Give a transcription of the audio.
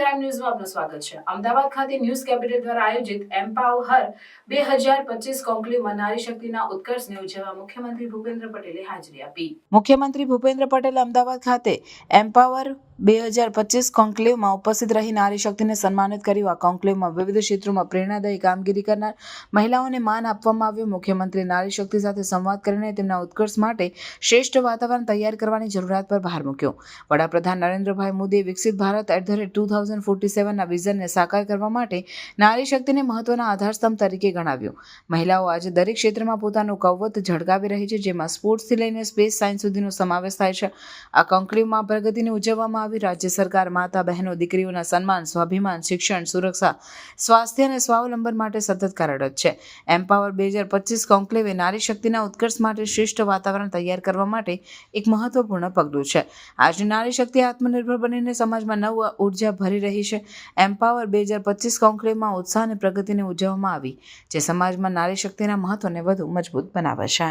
Crime ન્યૂઝમાં આપનું સ્વાગત છે. અમદાવાદ ખાતે ન્યૂઝ કેપિટલ દ્વારા આયોજિત એમ્પાવર બે હજાર પચીસ કોન્ક્લેવમાં નારી શક્તિના ઉત્કર્ષને ઉજવવા મુખ્યમંત્રી ભૂપેન્દ્ર પટેલે હાજરી આપી. મુખ્યમંત્રી ભૂપેન્દ્ર પટેલ અમદાવાદ ખાતે એમ્પાવર બે હજાર પચીસ કોન્ક્લેવમાં ઉપસ્થિત રહી નારી શક્તિને સન્માનિત કર્યું. આ કોન્ક્લેવમાં વિવિધ ક્ષેત્રોમાં પ્રેરણાદાયી કામગીરી કરનાર મહિલાઓને માન આપવામાં આવ્યું. મુખ્યમંત્રી નારી શક્તિ સાથે સંવાદ કરીને તેમના ઉત્કર્ષ માટે શ્રેષ્ઠ વાતાવરણ તૈયાર કરવાની જરૂરિયાત પર ભાર મૂક્યો. વડાપ્રધાન નરેન્દ્રભાઈ મોદીએ વિકસિત Bharat at the rate two thousand forty સેવનના વિઝનને સાકાર કરવા માટે નારી શક્તિને મહત્વના આધારસ્તંભ તરીકે ગણાવ્યું. મહિલાઓ આજે દરેક ક્ષેત્રમાં પોતાનું કૌવત ઝળકાવી રહી છે, જેમાં સ્પોર્ટ્સથી લઈને સ્પેસ સાયન્સ સુધીનો સમાવેશ થાય છે. આ કોન્ક્લેવમાં પ્રગતિને ઉજવવામાં આવી રાજ્ય સરકાર માતા બહેનો દીકરીઓના સન્માન, સ્વાભિમાન, શિક્ષણ, સુરક્ષા, સ્વાસ્થ્ય અને સ્વાવલંબન માટે સતત કાર્યરત છે. એમ્પાવર બે હજાર પચીસ કોન્ક્લેવે નારી શક્તિના ઉત્કર્ષ માટે શ્રેષ્ઠ વાતાવરણ તૈયાર કરવા માટે એક મહત્વપૂર્ણ પગલું છે. આજની નારી શક્તિ આત્મનિર્ભર બનીને સમાજમાં નવ ઊર્જા ભરી રહી છે. એમ્પાવર બે હજાર પચીસ કોન્ક્લેવમાં ઉત્સાહ અને પ્રગતિને ઉજવવામાં આવી, જે સમાજમાં નારી શક્તિના મહત્વને વધુ મજબૂત બનાવે છે.